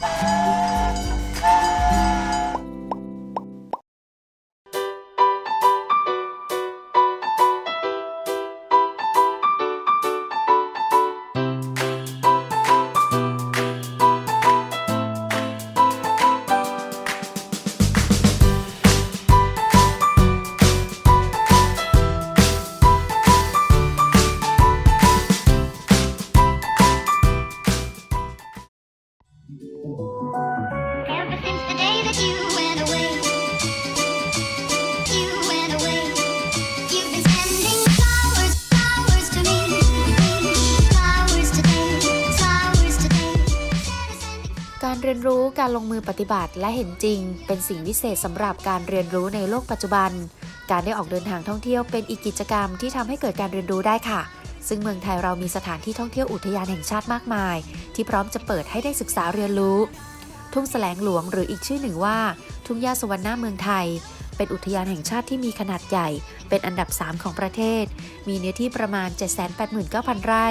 you รียนรู้การลงมือปฏิบัติและเห็นจริง เป็นสิ่งวิเศษสำหรับการเรียนรู้ในโลกปัจจุบัน การได้ออกเดินทางท่องเที่ยวเป็นอีกกิจกรรมที่ทำให้เกิดการเรียนรู้ได้ค่ะ ซึ่งเมืองไทยเรามีสถานที่ท่องเที่ยวอุทยานแห่งชาติมากมาย ที่พร้อมจะเปิดให้ได้ศึกษาเรียนรู้ ทุ่งแสลงหลวงหรืออีกชื่อหนึ่งว่า ทุ่งหญ้าสวรรณาเมืองไทย เป็นอุทยานแห่งชาติที่มีขนาดใหญ่ เป็นอันดับ 3 ของประเทศ มีเนื้อที่ประมาณ 789,000 ไร่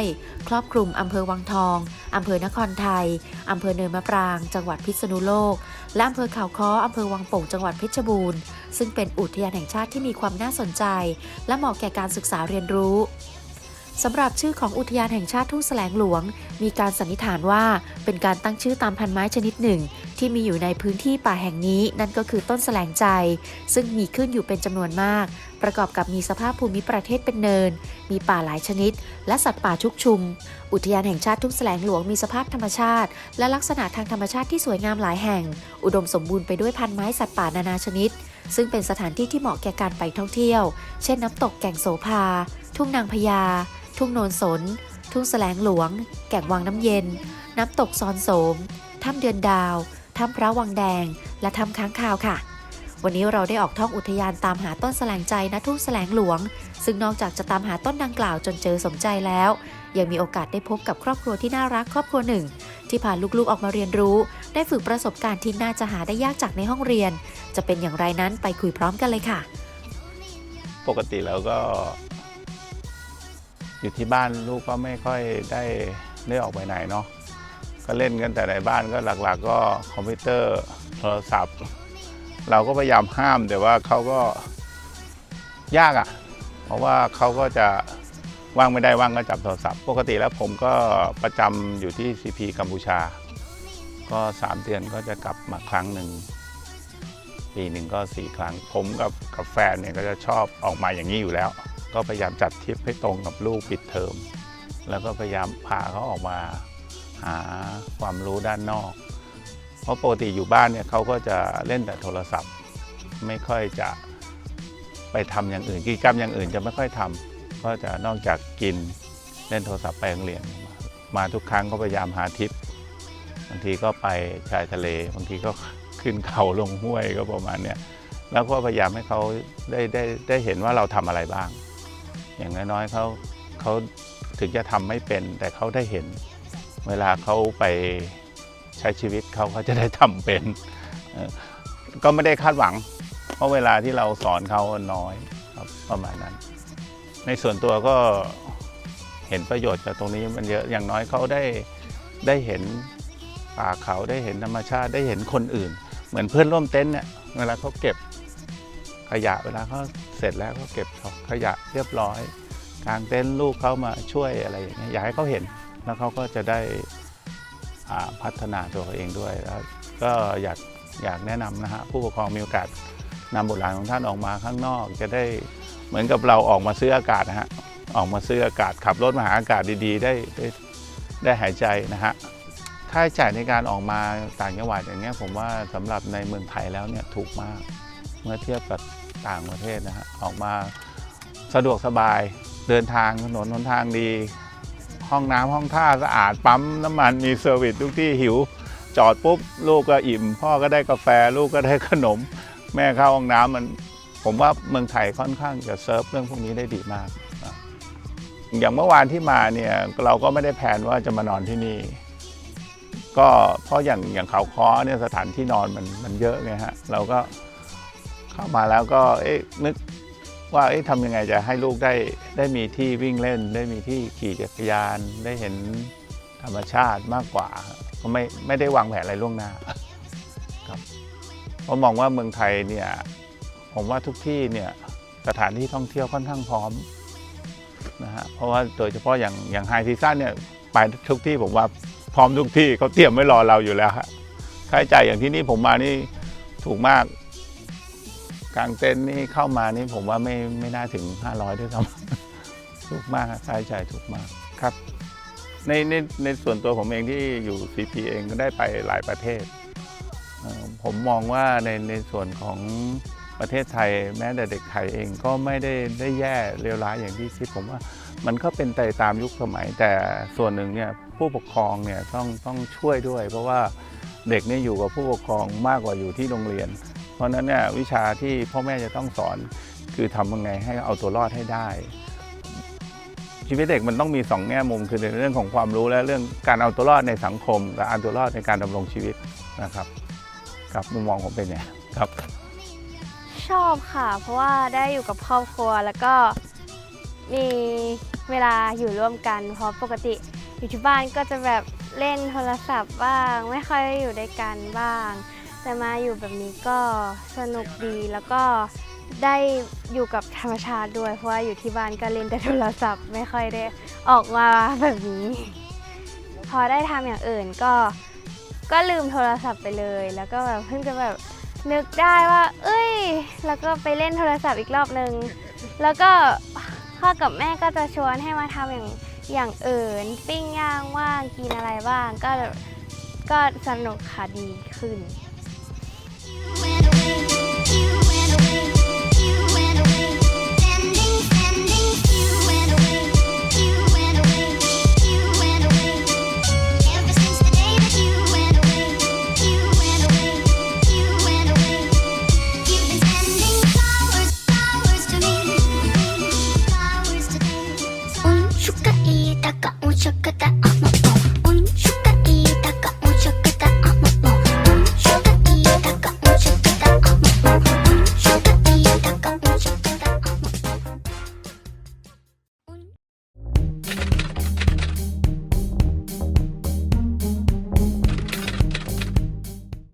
ครอบคลุมอำเภอวังทองอำเภอนครไทยอำเภอเนินมะปราง จังหวัดพิษณุโลก และอำเภอเขาค้ออำเภอวังโป่งจังหวัดเพชรบูรณ์ ซึ่งเป็นอุทยานแห่งชาติที่มีความน่าสนใจ และเหมาะแก่การศึกษาเรียนรู้สำหรับชื่อของอุทยานแห่งชาติทุ่งแสลงหลวง มีการสันนิษฐานว่าเป็นการตั้งชื่อตามพันไม้ชนิดหนึ่ง ที่มีอยู่ในพื้นที่ป่าแห่งนี้นั่นก็คือต้นแสลงใจ ซึ่งมีขึ้นอยู่เป็นจำนวนมาก ประกอบกับมีสภาพภูมิประเทศเป็นเนิน มีป่าหลายชนิด และสัตว์ป่าชุกชุม อุทยานแห่งชาติทุ่งแสลงหลวงมีสภาพธรรมชาติ และลักษณะทางธรรมชาติที่สวยงามหลายแห่ง อุดมสมบูรณ์ไปด้วยพันไม้สัตว์ป่านานาชนิด ซึ่งเป็นสถานที่ที่เหมาะแก่การไปท่องเที่ยว เช่นน้ำตกแก่งโสภา ทุ่งนางพญา ทุ่งโนนสน ทุ่งแสลงหลวง แก่งวังน้ำเย็น น้ำตกซอนโสม ถ้ำเดือนดาว ถ้ำพระวังแดง และถ้ำค้างคาวค่ะ วันนี้เราได้ออกท่องอุทยานตามหาต้นแสลงใจณทุ่งแสลงหลวง ซึ่งนอกจากจะตามหาต้นดังกล่าวจนเจอสมใจแล้ว ยังมีโอกาสได้พบกับครอบครัวที่น่ารักครอบครัวหนึ่ง ที่พาลูกๆออกมาเรียนรู้ ได้ฝึกประสบการณ์ที่น่าจะหาได้ยากจากในห้องเรียน จะเป็นอย่างไรนั้นไปคุยพร้อมกันเลยค่ะ ปกติแล้วก็ อยู่ที่บ้านลูกก็ไม่ค่อยได้ได้ออกไปไหนเนาะ ก็เล่นกันแต่ในบ้านก็หลักๆ ก็คอมพิวเตอร์โทรศัพท์ เราก็พยายามห้ามแต่ว่าเขาก็ยากอะ่ะ เพราะว่าเขาก็จะว่างไม่ได้ว่างก็จับโทรศัพท์ ปกติแล้วผมก็ประจำอยู่ที่ CP กัมพูชา ก็ 3 เดือนก็จะกลับมาครั้งหนึ่งปีหนึ่งก็สี่ครั้ง ผมกับกับแฟนเนี่ยก็จะชอบออกมาอย่างนี้อยู่แล้ว ก็พยายามจัดทริปให้ตรงกับลูกปิดเทอม แล้วก็พยายามพาเขาออกมา หาความรู้ด้านนอก เพราะปกติอยู่บ้านเนี่ยเขาก็จะเล่นแต่โทรศัพท์ ไม่ค่อยจะไปทำอย่างอื่นกิจกรรมอย่างอื่นจะไม่ค่อยทำก็จะนอกจากกินเล่นโทรศัพท์ไปโรงเรียนมาทุกครั้งก็พยายามหาทริปบางทีก็ไปชายทะเลบางทีก็ขึ้นเขาลงห้วยก็ประมาณเนี้ยแล้วก็พยายามให้เขาได้ได้ได้เห็นว่าเราทำอะไรบ้าง อย่างน้อยๆเขาเขาถึงจะทำไม่เป็นแต่เขาได้เห็น เวลาเขาไปใช้ชีวิตเขาเขาจะได้ทำเป็น ก็ไม่ได้คาดหวัง เพราะเวลาที่เราสอนเขาน้อยครับประมาณนั้น ในส่วนตัวก็เห็นประโยชน์จากตรงนี้มันเยอะอย่างน้อยเขาได้ได้เห็นป่าเขาได้เห็นธรรมชาติได้เห็นคนอื่น เหมือนเพื่อนร่วมเต็นท์เนี่ยเวลาเขาเก็บขยะเวลาเขาเสร็จแล้วเขาเก็บขยะเรียบร้อยกางเต็นท์ลูกเขามาช่วยอะไรอย่างเงี้ยอยากให้เขาเห็น แล้วเขาก็จะได้พัฒนาตัวเขาเองด้วยแล้วก็อยากอยากแนะนำนะฮะผู้ปกครองมีโอกาสนำบุตรหลานของท่านออกมาข้างนอก จะได้เหมือนกับเราออกมาซื้ออากาศนะฮะออกมาซื้ออากาศขับรถมาหาอากาศดีๆ ได้ได้ได้หายใจนะฮะค่าใช้จ่ายในการออกมาต่างจังหวัดอย่างเงี้ยผมว่าสำหรับในเมืองไทยแล้วเนี่ยถูกมากเมื่อเทียบกับต่างประเทศนะฮะออกมาสะดวกสบายเดินทางถนนหนทางดี ห้องน้ำห้องท่าสะอาดปั๊มน้ำมันมีเซอร์วิสทุกที่หิว จอดปุ๊บลูกก็อิ่ม พ่อก็ได้กาแฟลูกก็ได้ขนม แม่เข้าห้องน้ำมัน ผมว่าเมืองไทยค่อนข้างจะเซิร์ฟเรื่องพวกนี้ได้ดีมาก อย่างเมื่อวานที่มาเนี่ยเราก็ไม่ได้แผนว่าจะมานอนที่นี่ ก็เพราะอย่างอย่างเขาค้อเนี่ยสถานที่นอนมันมันเยอะไงฮะเราก็เข้ามาแล้วก็เอ๊ะนึก ว่าเอ๊ะทำยังไงจะให้ลูกได้ได้มีที่วิ่งเล่น ได้มีที่ขี่จักรยานได้เห็นธรรมชาติมากกว่าก็ไม่ไม่ได้วางแผนอะไรล่วงหน้าครับเพราะมองว่าเมืองไทยเนี่ยผมว่าทุกที่เนี่ยสถานที่ท่องเที่ยวค่อนข้างพร้อมนะฮะเพราะว่าโดยเฉพาะอย่างอย่างไฮซีซั่นเนี่ยไปทุกที่ผมว่าพร้อมทุกที่เขาเตรียมไว้รอเราอยู่แล้วฮะค่าใช้จ่ายอย่างที่นี่ผมมานี่ถูกมาก กลางเต็นท์นี่เข้ามานี่ผมว่าไม่ไม่น่าถึง 500 ด้วยซ้ำ ถูกมากครับค่าใช้จ่ายถูกมากครับ ในในในส่วนตัวผมเองที่อยู่ CP เองก็ได้ไปหลายประเทศ ผมมองว่าในในส่วนของประเทศไทยแม้แต่เด็กไทยเองก็ไม่ได้ได้แย่เลวร้ายอย่างที่คิดผมว่ามันก็เป็นไปตามยุคสมัย แต่ส่วนหนึ่งเนี่ยผู้ปกครองเนี่ยต้องต้องช่วยด้วย เพราะว่าเด็กเนี่ยอยู่กับผู้ปกครองมากกว่าอยู่ที่โรงเรียน เพราะนั้นเนี่ยวิชาที่พ่อแม่จะต้องสอนคือทำยังไงให้เอาตัวรอดให้ได้ ชีวิตเด็กมันต้องมีสองแง่มุมคือในเรื่องของความรู้และเรื่องการเอาตัวรอดในสังคมกับเอาตัวรอดในการดำรงชีวิตนะครับครับมุมมองผมเป็นไงครับ ชอบค่ะ เพราะว่าได้อยู่กับครอบครัวแล้วก็มีเวลาอยู่ร่วมกันเพราะปกติอยู่ที่บ้านก็จะแบบเล่นโทรศัพท์บ้าง ไม่ค่อยอยู่ด้วยกันบ้าง แต่มาอยู่แบบนี้ก็สนุกดีแล้วก็ได้อยู่กับธรรมชาติด้วย เพราะว่าอยู่ที่บ้านก็เล่นแต่โทรศัพท์ไม่ค่อยได้ออกมาแบบนี้ พอได้ทำอย่างอื่นก็ก็ลืมโทรศัพท์ไปเลย แล้วก็แบบเพิ่งจะแบบนึกได้ว่า เอ้ย แล้วก็ไปเล่นโทรศัพท์อีกรอบนึง แล้วก็พ่อกับแม่ก็จะชวนให้มาทำอย่างอย่างอื่น ปิ้งย่างว่างกินอะไรบ้างก็ก็สนุกค่ะดีขึ้น